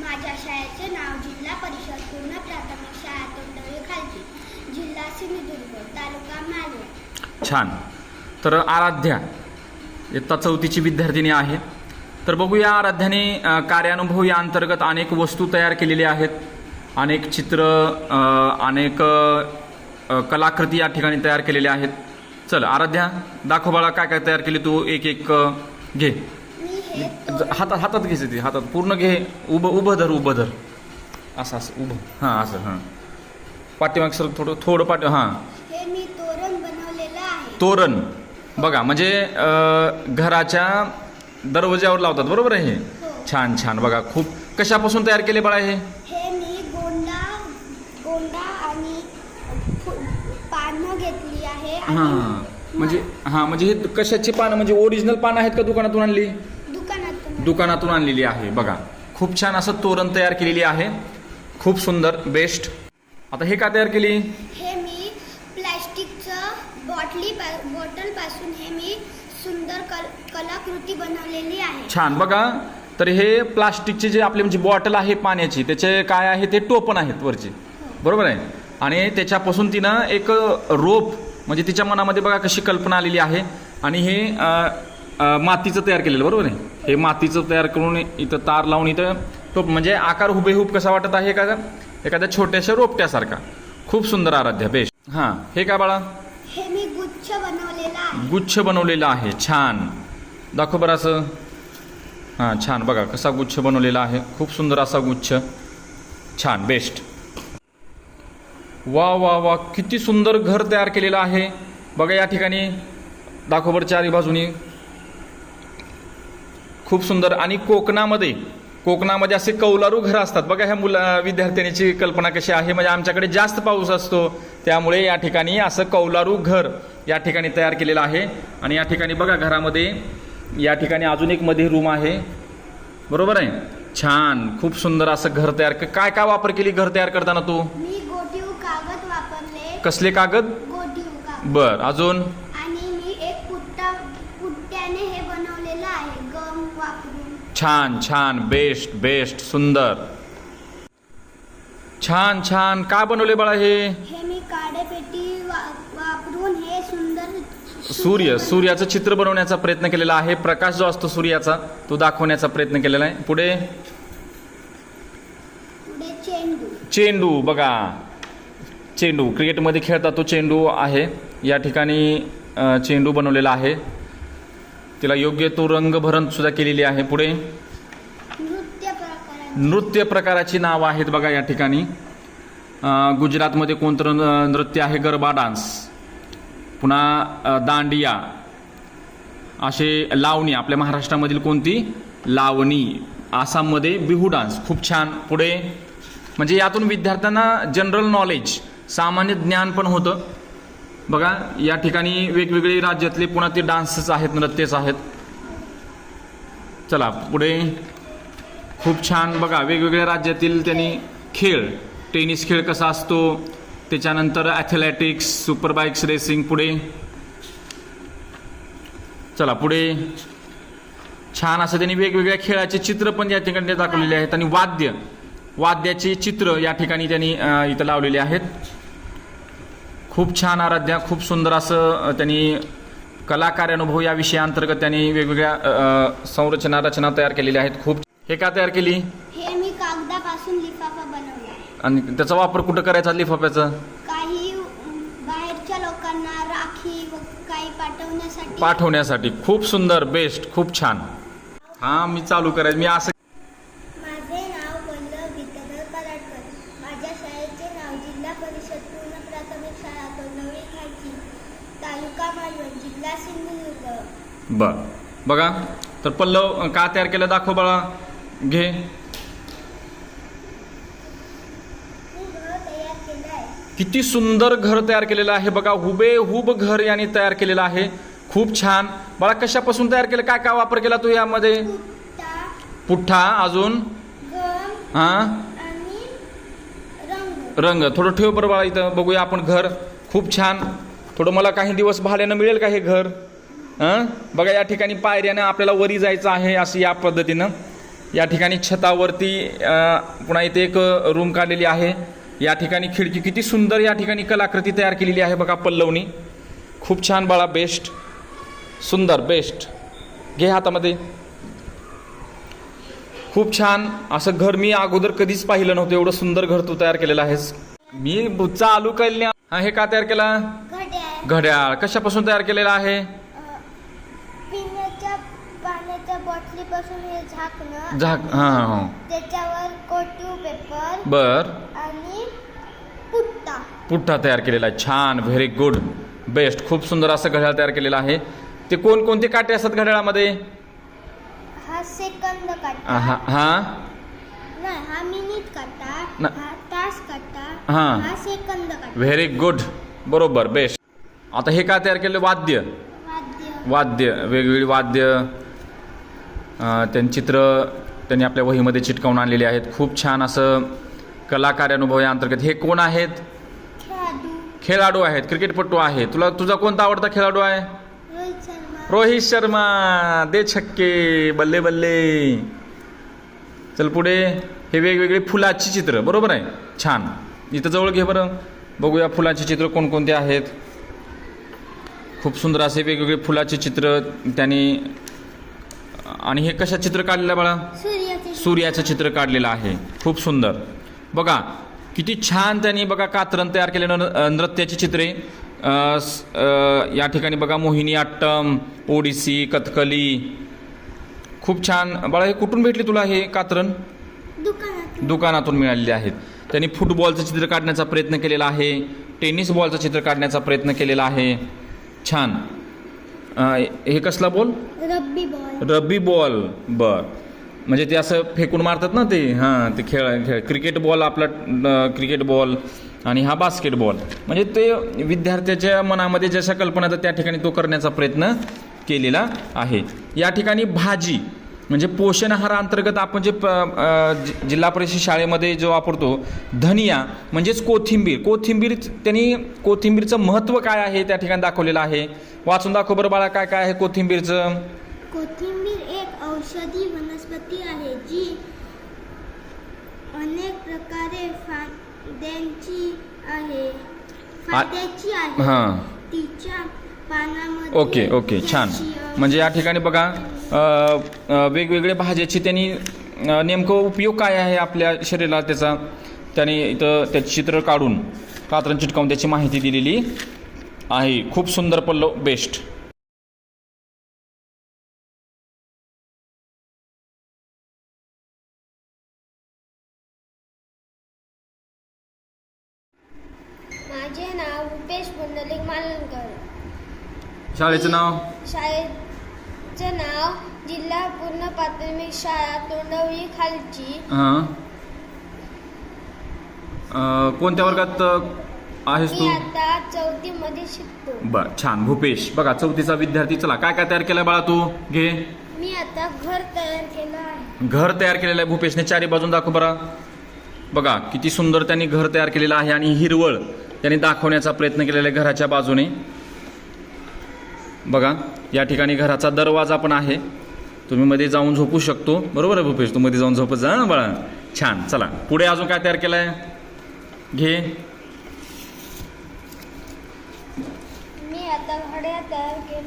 माझ्या शाळेचे नाव जिल्हा परिषद पूर्ण प्राथमिक शाळा तोंडवे खालची. जिल्हा सिंधुदुर्ग तालुका मालवण. छान. तर आराध्या इयत्ता चौथीची विद्यार्थिनी आहे. तर बघूया आराध्याने कार्यानुभव या अंतर्गत अनेक वस्तू तयार केलेल्या आहेत. अनेक चित्र अनेक कलाकृती या ठिकाणी तयार केलेल्या आहेत. चल आराध्या दाखव बाळा काय काय तयार केली तू? एक एक घे. मी हातात हातात घ्यायचं ते हातात. पूर्ण घे. उभं उभं धर उभं धर. असं असं. उभं. हां असं. हां. पाठीमाग सर थोडं थोडं पाठी हां. तोरण बघा म्हणजे घराच्या दरवाज्यावर लावतात. बरोबर आहे हे? हो. छान छान. बघा खूप कशापासून तयार केले बाळा हे? हे हां. म्हणजे हां म्हणजे हे कशाची पानं? म्हणजे ओरिजिनल पानं आहेत का दुकानातून आणली? दुकानातून आणलेली आहे. बघा खूप छान असं तोरण तयार केलेली आहे. खूप सुंदर बेस्ट. आता हे का तयार केली? हे मी प्लॅस्टिकचं बॉटली बॉटलपासून हे मी सुंदर कल कलाकृती बनवलेली आहे. छान. बघा तर हे प्लास्टिकचे जे आपले म्हणजे बॉटल आहे पाण्याची त्याचे काय आहे ते टोपण आहेत वरचे. बरोबर आहे? आणि त्याच्यापासून तिनं एक रोप म्हणजे तिच्या मनामध्ये बघा कशी कल्पना आलेली आहे. आणि हे मातीचं तयार केलेलं बरोबर आहे? हे मातीचं तयार करून इथं तार लावून इथं टोप म्हणजे आकार हुबेहूब कसा वाटत आहे एखाद्या एखाद्या छोट्याशा रोपट्यासारखा. खूप सुंदर आराध्या बेस्ट. हां हे काय बाळा? हे गुच्छ बनवलेला आहे छान. दाखव बरं असं. हां छान. बघा कसा गुच्छ बनवलेला आहे. खूप सुंदर असा गुच्छ. छान बेस्ट. वा वा वा किती सुंदर घर तयार केलेलं आहे. बघा या ठिकाणी. दाखव बरं चारी बाजूनी. खूप सुंदर. आणि कोकणामध्ये कोकणामध्ये असे कौलारू घरं असतात. बघा ह्या मुला विद्यार्थ्यांची कल्पना कशी आहे. म्हणजे आमच्याकडे जास्त पाऊस असतो. त्यामुळे या ठिकाणी असं कौलारू घर या ठिकाणी तयार केलेलं आहे. आणि या ठिकाणी बघा घरामध्ये या ठिकाणी अजून एक मध्ये रूम आहे. बरोबर आहे? छान. खूप सुंदर असं घर तयार काय काय वापर केली घर तयार करताना तू? कसले कागद. बर अजून? छान छान बेस्ट बेस्ट सुंदर. छान छान काय बनवले बाळा हे? मी काडेपेटी वा वापरून सुंदर सूर्य सूर्याचं चित्र बनवण्याचा प्रयत्न केलेला आहे. प्रकाश जो असतो सूर्याचा तो दाखवण्याचा प्रयत्न केलेला आहे. पुढे? चेंडू. चेंडू बघा. चेंडू क्रिकेटमध्ये खेळता तो चेंडू आहे. या ठिकाणी चेंडू बनवलेला आहे. तिला योग्य तो रंग भरण सुद्धा केलेली आहे. पुढे? नृत्य प्रकारांचे. नावं आहेत बघा या ठिकाणी. गुजरातमध्ये कोणतं नृत्य आहे? गरबा डान्स. पुन्हा दांडिया. असे लावणी आपल्या महाराष्ट्रामधील कोणती? लावणी. आसाममध्ये बिहू डान्स. खूप छान. पुढे? म्हणजे यातून विद्यार्थ्यांना जनरल नॉलेज सामान्य ज्ञान पण होतं. बघा या ठिकाणी वेगवेगळे राज्यातले पुन्हा ते डान्सच आहेत नृत्यच आहेत. चला पुढे. खूप छान बघा वेगवेगळ्या राज्यातील त्यांनी खेळ. टेनिस खेळ कसा असतो त्याच्यानंतर ॲथलेटिक्स सुपर बाईक्स रेसिंग पुढे. चला पुढे. छान असं त्यांनी वेगवेगळ्या खेळाचे चित्र पण या ठिकाणी दाखवलेले आहेत. आणि वाद्य. वाद्याचे चित्र या ठिकाणी त्यांनी इथं लावलेले आहेत. खूप छान आराध्या खूप सुंदर असं त्यांनी कलाकार अनुभव या विषयाअंतर्गत त्यांनी वेगवेगळ्या संरचना रचना तयार केलेल्या आहेत. खूप हे का तयार केली? हे मी कागदापासून लिफाफा बनवला. आणि त्याचा वापर कुठं करायचा लिफाफ्याचा? काही बाहेरच्या लोकांना राखी काही पाठवण्यासाठी. पाठवण्यासाठी. खूप सुंदर बेस्ट खूप छान. हा मी चालू करायचं. मी असं माझे नाव वल्लभ विद्याधर कराडकर माझ्या शाळेचे नाव जिल्हा परिषद पूर्ण प्राथमिक शाळा कोल्हवळी खालची तालुका मालवण जिल्हा सिंधुदुर्ग बर बघा तर पल्लव का तयार केलं? दाखव बाळा. घे. किती सुंदर घर तयार केलेलं आहे बघा. हुबेहूब घर याने तयार केलेलं आहे. खूप छान. बाळा कशापासून तयार केलं? काय काय वापर केला तू यामध्ये? पुठ्ठा अजून? हा? रंग. थोडं ठेव बरं बाळा इथं. बघूया आपण घर. खूप छान. थोडं मला काही दिवस भाड्यानं मिळेल का हे घर? बघा या ठिकाणी पायऱ्यानं आपल्याला वरी जायचं आहे असं या पद्धतीनं. या ठिकाणी छतावरती पुन्हा इथे एक रूम काढलेली आहे. या ठिकाणी खिडकी किती सुंदर या ठिकाणी कलाकृती तयार केलेली आहे बघा पल्लवनी. खूप छान बाळा बेस्ट सुंदर बेस्ट घे हातामध्ये. खूप छान. असं घर मी अगोदर कधीच पाहिलं नव्हतं. एवढं सुंदर घर तू तयार केलेलं आहेस. मी चालू केले हा हे का तयार केला? घड्याळ. कशापासून तयार केलेला आहे? हे झाकणं झाक हां हां. हां त्याच्यावर कोटिव पेपर बर. आणि पुट्टा. पुठ्ठा तयार केलेला आहे. छान व्हेरी गुड बेस्ट खूप सुंदर असं घड्याळ तयार केलेलं आहे. ते कोणकोणते काटे असतात घड्याळामध्ये? हा सेकंद काटा. हा नाही हा मिनिट काटा हा तास काटा हा. हा सेकंद काटा. व्हेरी गुड बरोबर बेस्ट आता हे काय तयार केलं? वाद्य. वाद्य. वाद्य वेगवेगळी वाद्य. त्यांनी चित्र त्यांनी आपल्या वहीमध्ये चिटकावून आणलेली आहेत. खूप छान असं कलाकार अनुभव या अंतर्गत. हे कोण आहेत? खेळाडू. आहेत क्रिकेटपटू आहे तुला तुझा कोणता आवडता खेळाडू आहे? रोहित शर्मा. रोहित शर्मा दे छक्के बल्ले बल्ले. चल पुढे. हे वेगवेगळे फुलाची चित्र बरोबर आहे? छान. इथं जवळ घे बरं. बघूया फुलाची चित्र कोणकोणते आहेत. खूप सुंदर असे वेगवेगळे फुलाचे चित्र त्यांनी आणि हे कशा चित्र काढलेलं आहे बाळा? सूर्याचे चित्र. काढलेलं आहे. खूप सुंदर. बघा किती छान त्यांनी बघा कात्रण तयार केलेलं न- नृत्याची चित्रे. या ठिकाणी बघा मोहिनी अट्टम ओडिसी कथकली. खूप छान. बाळा हे कुठून भेटले तुला हे कात्रण? दुकानात दुकानातून मिळालेले आहेत. त्यांनी फुटबॉलचं चित्र काढण्याचा प्रयत्न केलेला आहे. टेनिस बॉलचं चित्र काढण्याचा प्रयत्न केलेला आहे. छान. हे कसला ball rubber ball rubber ball बर. म्हणजे ते असं फेकून मारतात ना ते? हां ते खेळ खेळ. क्रिकेट बॉल आपला क्रिकेट बॉल आणि हा बास्केटबॉल म्हणजे ते विद्यार्थ्याच्या मनामध्ये जशा कल्पना त्या ठिकाणी तो करण्याचा प्रयत्न केलेला आहे. या ठिकाणी भाजी. म्हणजे पोषण आहार अंतर्गत आपण जे प- जिल्हा परिषद शाळेमध्ये जो वापरतो धनिया म्हणजेच कोथिंबीर. कोथिंबीर त्यांनी कोथिंबीरचं महत्त्व काय आहे त्या ठिकाणी दाखवलेलं आहे? वाचून दाखव बरं बाळा काय काय आहे कोथिंबीरचं? कोथिंबीर एक औषधी वनस्पती आहे जी अनेक प्रकारे फायद्यांची आहे. फायद्याची आहे. हां. तिच्या ओके ओके छान. म्हणजे या ठिकाणी बघा वेगवेगळ्या भाज्याची त्यांनी नेमकं उपयोग काय आहे आपल्या शरीराला त्याचा? त्याने इथं त्याचे चित्र काढून कात्रण चिटकावून त्याची माहिती दिलेली आहे. खूप सुंदर पल्लव बेस्ट माझे नाव रुपेश पुंडलिक मालनकर शाळेचं नाव? शाळेचे नाव जिल्हा पूर्ण प्राथमिक शाळा तोंडवली खालची. हां. कोणत्या वर्गात आहेस मी तू? आता चौथी मध्ये शिकतो. बर छान. भूपेश बघा चौथीचा विद्यार्थी. चला काय काय तयार केलं बाळा तू? घे. मी आता घर तयार केलं आहे. घर तयार केलेलं आहे भूपेशने. चारी बाजून दाखव बरा. बघा किती सुंदर त्यांनी घर तयार केलेलं आहे आणि हिरवळ त्यांनी दाखवण्याचा प्रयत्न केलेला आहे घराच्या बाजूने. बघा या ठिकाणी घराचा दरवाजा पण आहे. तुम्ही मध्ये जाऊन झोपू शकतो. बरोबर आहे भूपेश? तू मध्ये जाऊन झोपत जा ना बाळा. छान. चला. पुढे अजून काय तयार केलं आहे घे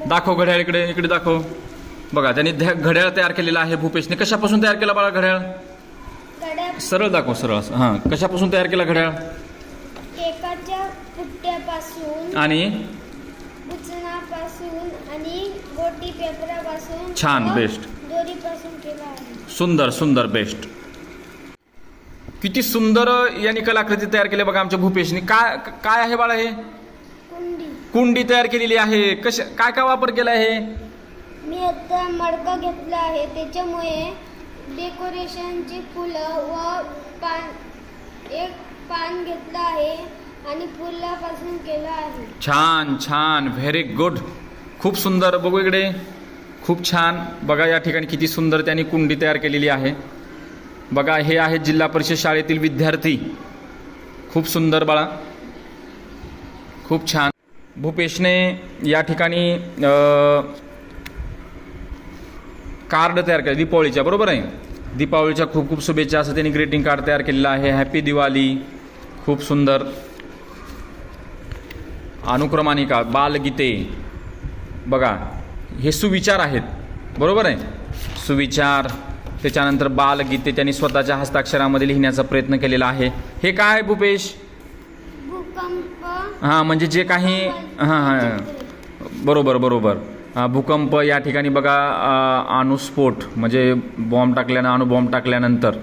दाखव घड्याळ इकडे. इकडे दाखव. बघा त्यांनी घड्याळ तयार केलेलं आहे भूपेशने. कशापासून तयार केला बाळा घड्याळ? सरळ दाखव सरळ असं. हां. कशापासून तयार केला घड्याळ? आणि? आणि पेपरापासून छान. दोरीपासून केलं आहे. सुंदर सुंदर बेस्ट किती सुंदर यांनी कलाकृती तयार केली बघा आमच्या भूपेशनी. काय काय आहे बाळा हे? कुंडी. कुंडी तयार केलेली आहे. कश काय काय वापर केला आहे मी आता मडकं घेतलं आहे. त्याच्यामुळे डेकोरेशनची फुलं व पान एक पान घेतलं आहे. आणि फुलापासून केलं आहे. छान छान व्हेरी गुड खूप सुंदर. बघू इकडे. खूप छान. बघा या ठिकाणी किती सुंदर त्यांनी कुंडी तयार केलेली आहे. बघा हे आहेत जिल्हा परिषद शाळेतील विद्यार्थी. खूप सुंदर बाळा. खूप छान. भूपेशने या ठिकाणी कार्ड तयार केलं. दीपावळीच्या बरोबर आहे? दीपावलीच्या खूप खूप शुभेच्छा. असं त्यांनी ग्रीटिंग कार्ड तयार केलेलं आहे. हॅपी दिवाळी. खूप सुंदर. अनुक्रमानिका बालगीते. बघा हे सुविचार आहेत. बरोबर आहे? सुविचार त्याच्यानंतर बालगीते त्यांनी स्वतःच्या हस्ताक्षरामध्ये लिहिण्याचा प्रयत्न केलेला आहे. हे काय आहे, भूपेश? हां म्हणजे जे काही हां हां बरोबर बरोबर. भूकंप या ठिकाणी बघा अणुस्फोट म्हणजे बॉम्ब टाकल्यानं अणुबॉम्ब टाकल्यानंतर.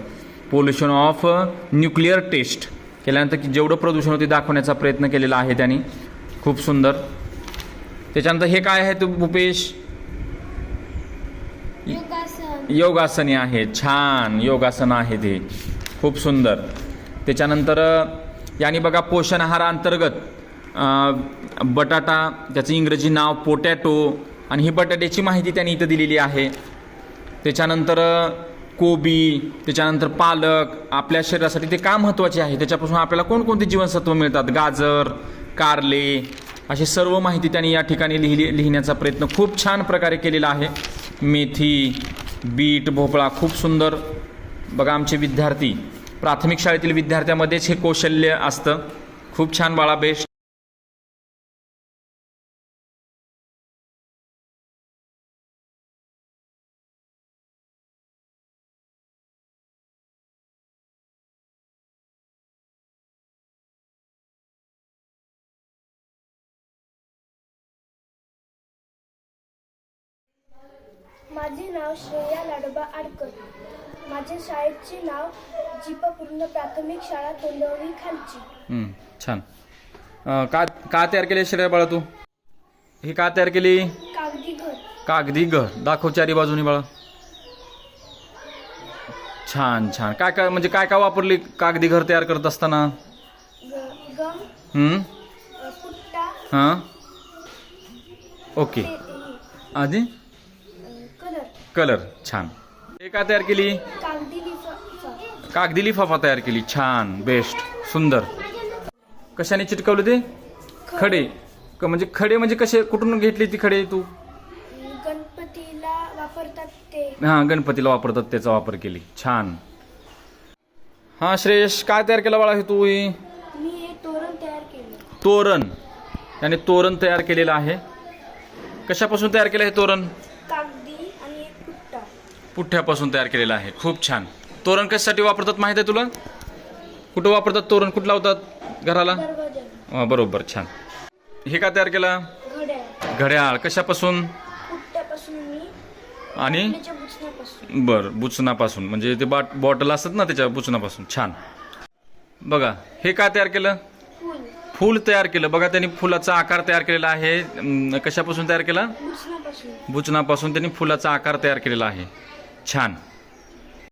पोल्युशन ऑफ न्यूक्लिअर टेस्ट केल्यानंतर की जेवढं प्रदूषण होते दाखवण्याचा प्रयत्न केलेला आहे त्यांनी. खूप सुंदर. त्याच्यानंतर हे काय आहे तू भूपेश? योगासन. आहे छान योगासन आहे ते खूप सुंदर. त्याच्यानंतर यांनी बघा पोषण आहाराअंतर्गत बटाटा त्याचं इंग्रजी नाव पोटॅटो आणि ही बटाट्याची माहिती त्यांनी इथं दिलेली आहे. त्याच्यानंतर कोबी त्याच्यानंतर पालक आपल्या शरीरासाठी ते का महत्त्वाचे आहे? त्याच्यापासून आपल्याला कोणकोणते जीवनसत्व मिळतात? गाजर कारले अशी सर्व माहिती त्यांनी या ठिकाणी लिहिली लिहिण्याचा प्रयत्न खूप छान प्रकारे केलेला आहे. मेथी बीट भोपळा खूप सुंदर. बघा आमचे विद्यार्थी प्राथमिक शाळेतील विद्यार्थ्यामध्येच हे कौशल्य असतं. खूप छान बाळा बेस्ट माझे नाव श्रेया लाडोबा आडकर. माझ्या शाळेचे नाव जीपपूर्ण प्राथमिक शाळा तोंडवली खालची. हम्म, छान. अं, का का तयार केली श्रेया बाळा तू? ही का तयार केली? कागदी घर. कागदी घर. दाखव चारी बाजूनी बाळा. छान छान. काय काय म्हणजे काय काय वापरली कागदी घर तयार करत असताना? ग- गम. हम्म? अ, पुट्टा. हां? ओके. ते- हे, आधी? कलर छान. हे का तयार केली? कागदी लिफाफा तयार केली. छान बेस्ट सुंदर. कशाने चिटकवले ते? खडे. क- म्हणजे खडे म्हणजे कसे कुठून घेतली ती खडे तू? गणपतीला वापरतात ते. हा गणपतीला वापरतात त्याचा वापर केली. छान. हा श्रेयश काय तयार केलं बाळा हे तू? तोरण तयार केलं. तोरण. याने तोरण तयार केलेलं आहे. कशापासून तयार केलं हे तोरण कागदी आणि एक पुट्टा पुठ्ठ्यापासून तयार केलेलं आहे. खूप छान. तोरण कशासाठी वापरतात माहिती आहे तुला? कुठं वापरतात तोरण? कुठं लावतात घराला? हा, बरोबर छान. हे का तयार केलं? घड्याळ. कशापासून? आणि? बर बुचनापासून. म्हणजे ते बाट बॉटल असतात ना त्याच्या बुचनापासून. छान. बघा हे का तयार केलं? फुल. तयार केलं. बघा त्यांनी फुलाचा आकार तयार केलेला आहे. कशापासून तयार केला? बुचनापासून त्यांनी फुलाचा आकार तयार केलेला आहे. छान.